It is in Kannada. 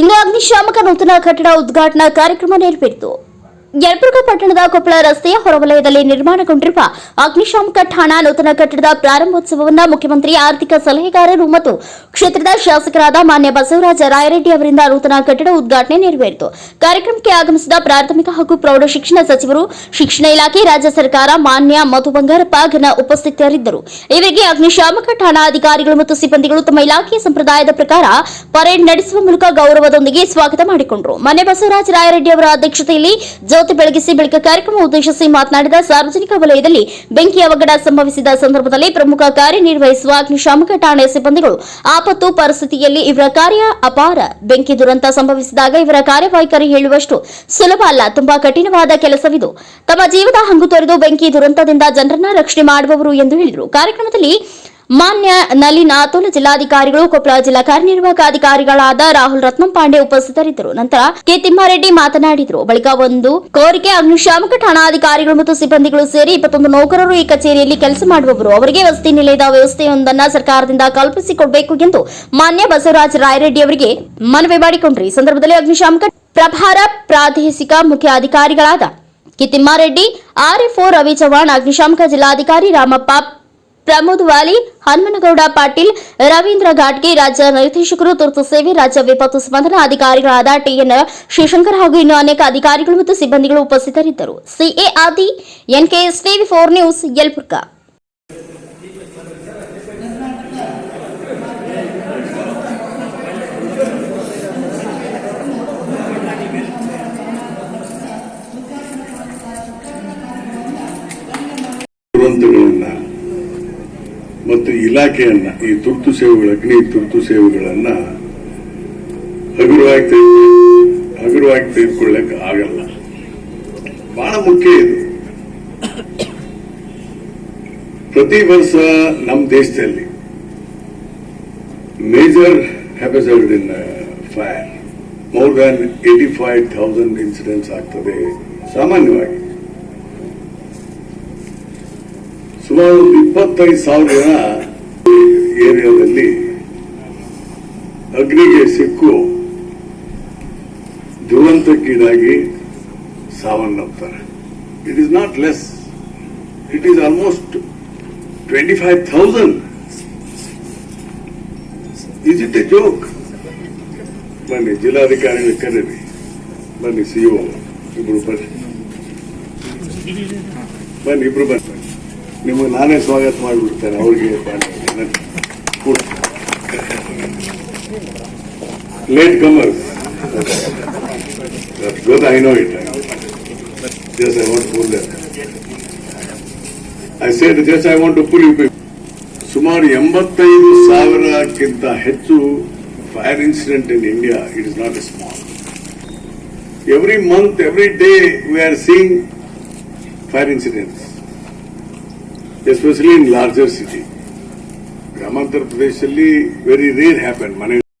ಇಂದು ಅಗ್ನಿಶಾಮಕ ನೂತನ ಕಟ್ಟಡ ಉದ್ಘಾಟನಾ ಕಾರ್ಯಕ್ರಮ ನೆರವೇರಿತು. ಯಲಬುರ್ಗಾ ಪಟ್ಟಣದ ಕೊಪ್ಪಳ ರಸ್ತೆಯ ಹೊರವಲಯದಲ್ಲಿ ನಿರ್ಮಾಣಗೊಂಡಿರುವ ಅಗ್ನಿಶಾಮಕ ಠಾಣಾ ನೂತನ ಕಟ್ಟಡದ ಪ್ರಾರಂಭೋತ್ಸವವನ್ನು ಮುಖ್ಯಮಂತ್ರಿ ಆರ್ಥಿಕ ಸಲಹೆಗಾರರು ಮತ್ತು ಕ್ಷೇತ್ರದ ಶಾಸಕರಾದ ಮಾನ್ಯ ಬಸವರಾಜ ರಾಯರೆಡ್ಡಿ ಅವರಿಂದ ನೂತನ ಕಟ್ಟಡ ಉದ್ಘಾಟನೆ ನೆರವೇರಿತು. ಕಾರ್ಯಕ್ರಮಕ್ಕೆ ಆಗಮಿಸಿದ ಪ್ರಾಥಮಿಕ ಹಾಗೂ ಪ್ರೌಢ ಶಿಕ್ಷಣ ಸಚಿವರು, ಶಿಕ್ಷಣ ಇಲಾಖೆ ರಾಜ್ಯ ಸರ್ಕಾರ, ಮಾನ್ಯ ಮಧು ಬಂಗಾರಪ್ಪ ಘನ ಉಪಸ್ಥಿತರಿದ್ದರು. ಇವರಿಗೆ ಅಗ್ನಿಶಾಮಕ ಠಾಣಾ ಅಧಿಕಾರಿಗಳು ಮತ್ತು ಸಿಬ್ಬಂದಿಗಳು ತಮ್ಮ ಇಲಾಖೆಯ ಸಂಪ್ರದಾಯದ ಪ್ರಕಾರ ಪರೇಡ್ ನಡೆಸುವ ಮೂಲಕ ಗೌರವದೊಂದಿಗೆ ಸ್ವಾಗತ ಮಾಡಿಕೊಂಡರು. ಮಾನ್ಯ ಬಸವರಾಜ ರಾಯರೆಡ್ಡಿ ಅವರ ಅಧ್ಯಕ್ಷತೆಯಲ್ಲಿ ಜ್ಯೋತಿ ಬೆಳಗಿಸಿ ಬಳಿಕ ಕಾರ್ಯಕ್ರಮ ಉದ್ದೇಶಿಸಿ ಮಾತನಾಡಿದ ಸಾರ್ವಜನಿಕ ವಲಯದಲ್ಲಿ ಬೆಂಕಿ ಅವಘಡ ಸಂಭವಿಸಿದ ಸಂದರ್ಭದಲ್ಲಿ ಪ್ರಮುಖ ಕಾರ್ಯನಿರ್ವಹಿಸುವ ಅಗ್ನಿಶಾಮಕ ಠಾಣೆ ಸಿಬ್ಬಂದಿಗಳು ಆಪತ್ತು ಪರಿಸ್ಥಿತಿಯಲ್ಲಿ ಇವರ ಕಾರ್ಯ ಅಪಾರ. ಬೆಂಕಿ ದುರಂತ ಸಂಭವಿಸಿದಾಗ ಇವರ ಕಾರ್ಯವೈಖರಿ ಹೇಳುವಷ್ಟು ಸುಲಭ ಅಲ್ಲ, ತುಂಬಾ ಕಠಿಣವಾದ ಕೆಲಸವಿದು. ತಮ್ಮ ಜೀವದ ಹಂಗು ತೊರೆದು ಬೆಂಕಿ ದುರಂತದಿಂದ ಜನರನ್ನ ರಕ್ಷಣೆ ಮಾಡುವವರು ಎಂದು ಹೇಳಿದರು. ಕಾರ್ಯಕ್ರಮದಲ್ಲಿ ಮಾನ್ಯ ನಲಿನ ಅತೋಲ ಜಿಲ್ಲಾಧಿಕಾರಿಗಳು ಕೊಪ್ಪಳ ಜಿಲ್ಲಾ ಕಾರ್ಯನಿರ್ವಾಹಕ ಅಧಿಕಾರಿಗಳಾದ ರಾಹುಲ್ ರತ್ನಂ ಪಾಂಡೆ ಉಪಸ್ಥಿತರಿದ್ದರು. ನಂತರ ಕೆ ತಿಮ್ಮಾರೆಡ್ಡಿ ಮಾತನಾಡಿದರು. ಬಳಿಕ ಒಂದು ಕೋರಿಕೆ ಅಗ್ನಿಶಾಮಕ ಠಾಣಾಧಿಕಾರಿಗಳು ಮತ್ತು ಸಿಬ್ಬಂದಿಗಳು ಸೇರಿ ಇಪ್ಪತ್ತೊಂದು ನೌಕರರು ಈ ಕಚೇರಿಯಲ್ಲಿ ಕೆಲಸ ಮಾಡುವವರು. ಅವರಿಗೆ ವಸತಿ ನಿಲಯದ ವ್ಯವಸ್ಥೆಯೊಂದನ್ನು ಸರ್ಕಾರದಿಂದ ಕಲ್ಪಿಸಿಕೊಡಬೇಕು ಎಂದು ಮಾನ್ಯ ಬಸವರಾಜ ರಾಯರೆಡ್ಡಿ ಅವರಿಗೆ ಮನವಿ ಮಾಡಿಕೊಂಡ್ರಿ. ಈ ಸಂದರ್ಭದಲ್ಲಿ ಅಗ್ನಿಶಾಮಕ ಪ್ರಭಾರ ಪ್ರಾದೇಶಿಕ ಮುಖ್ಯ ಅಧಿಕಾರಿಗಳಾದ ಕಿತಿಮ್ಮಾರೆಡ್ಡಿ ಆರ್ಎಫ್ಒ ರವಿ ಚವ್ಹಾಣ್, ಅಗ್ನಿಶಾಮಕ ಜಿಲ್ಲಾಧಿಕಾರಿ ರಾಮಪ್ಪ ಪ್ರಮೋದ್ ವಾಲಿ, ಹನುಮನಗೌಡ ಪಾಟೀಲ್, ರವೀಂದ್ರ ಘಾಟ್ಗೆ ರಾಜ್ಯ ನಿರ್ದೇಶಕರು ತುರ್ತು ಸೇವೆ, ರಾಜ್ಯ ವಿಪತ್ತು ಸ್ಪಂದನಾ ಅಧಿಕಾರಿಗಳಾದ ಟಿಎನ್ ಶಿವಶಂಕರ್ ಹಾಗೂ ಇನ್ನು ಅನೇಕ ಅಧಿಕಾರಿಗಳು ಮತ್ತು ಸಿಬ್ಬಂದಿಗಳು ಉಪಸ್ಥಿತರಿದ್ದರು. ಸಿಎ ಆದಿ ಎನ್ಕೆಎಸ್ ಸ್ಟೇವಿ ಫೋರ್ ನ್ಯೂಸ್, ಯಲಬುರ್ಗಾ. ದುರಂತಗಳನ್ನ ಮತ್ತು ಇಲಾಖೆಯನ್ನ ಈ ತುರ್ತು ಸೇವೆಗಳ, ಅಗ್ನಿ ತುರ್ತು ಸೇವೆಗಳನ್ನ ಹಗುರವಾಗಿ ಹಗುರವಾಗಿ ತೆಗೆದುಕೊಳ್ಳಕ್ಕೆ ಆಗಲ್ಲ. ಬಹಳ ಮುಖ್ಯ ಇದು. ಪ್ರತಿ ವರ್ಷ ನಮ್ಮ ದೇಶದಲ್ಲಿ major hazards in fire. More than eighty five thousand incidents ಆಗ್ತದೆ ಸಾಮಾನ್ಯವಾಗಿ. ಸುಮಾರು ಇಪ್ಪತ್ತೈದು ಸಾವಿರ ಜನ ಏರಿಯಾದಲ್ಲಿ ಅಗ್ನಿಗೆ ಸಿಕ್ಕು ದುರಂತಕ್ಕೀಡಾಗಿ ಸಾವನ್ನಪ್ತಾರೆ. It is not less it is almost twenty five thousand is it a joke ಬನ್ನಿ ಜಿಲ್ಲಾಧಿಕಾರಿ ಕರೀರಿ. ಬನ್ನಿ ಸಿಇಒ ಇಬ್ರು ಬನ್ನಿ. ಬನ್ನಿ, ಇಬ್ರು ಬನ್ನಿ. ನಿಮಗೆ ನಾನೇ ಸ್ವಾಗತ ಮಾಡಿಬಿಡ್ತೇನೆ ಅವ್ರಿಗೆ ಲೇಟ್ ಕಮರ್ ಗೊತ್ತ I know it just I want pull I said just I want to pull you ಸುಮಾರು ಎಂಬತ್ತೈದು ಸಾವಿರಕ್ಕಿಂತ ಹೆಚ್ಚು fire incident in India it is not a small every month every day we are seeing fire incidents especially in larger city ಗ್ರಾಮಾಂತರ ಪ್ರದೇಶದಲ್ಲಿ ವೆರಿ ರೇರ್ ಹ್ಯಾಪನ್ ಮನೆ